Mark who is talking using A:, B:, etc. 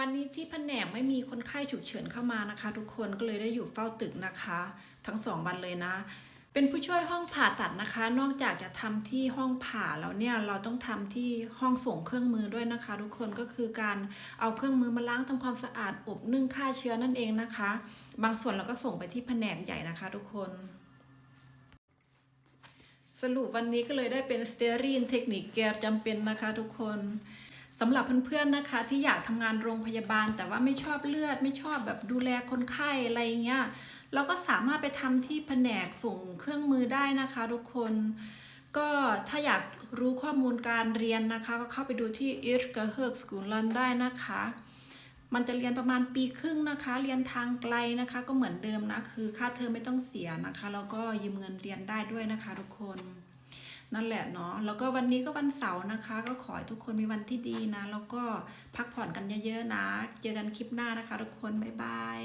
A: วันนี้ที่แผนกไม่มีคนไข้ฉุกเฉินเข้ามานะคะ ทุกคนก็เลยได้อยู่เฝ้าตึกนะคะ ทั้งสองวันเลยนะ เป็นผู้ช่วยห้องผ่าตัดนะคะ นอกจากจะทำที่ห้องผ่าแล้วเนี่ยเราต้องทำที่ห้องส่งเครื่องมือด้วยนะคะ ทุกคนก็คือการเอาเครื่องมือมาล้างทำความสะอาดอบนึ่งฆ่าเชื้อนั่นเองนะคะ บางส่วนเราก็ส่งไปที่แผนกใหญ่นะคะ ทุกคนสรุปวันนี้ก็เลยได้เป็นสเตอรีนเทคนิคแกรจำเป็นนะคะทุกคน สำหรับเพื่อนๆนะคะที่อยากทำงานโรงพยาบาล แต่ว่าไม่ชอบเลือด ไม่ชอบแบบดูแลคนไข้อะไรเงี้ยเราก็สามารถไปทำที่แผนกส่งเครื่องมือได้นะคะ ทุกคน ก็ถ้าอยากรู้ข้อมูลการเรียนนะคะ ก็เข้าไปดูที่ i r k e h ö g s k o l a n ได้นะคะ มันจะเรียนประมาณปีครึ่งนะคะ เรียนทางไกลนะคะ ก็เหมือนเดิมนะ คือค่าเทอมไม่ต้องเสียนะคะ แล้วก็ยืมเงินเรียนได้ด้วยนะคะ ทุกคน นั่นแหละเนาะแล้วก็วันนี้ก็วันเสาร์นะคะ ก็ขอให้ทุกคนมีวันที่ดีนะ แล้วก็พักผ่อนกันเยอะๆนะ เจอกันคลิปหน้านะคะ ทุกคนบ๊ายบาย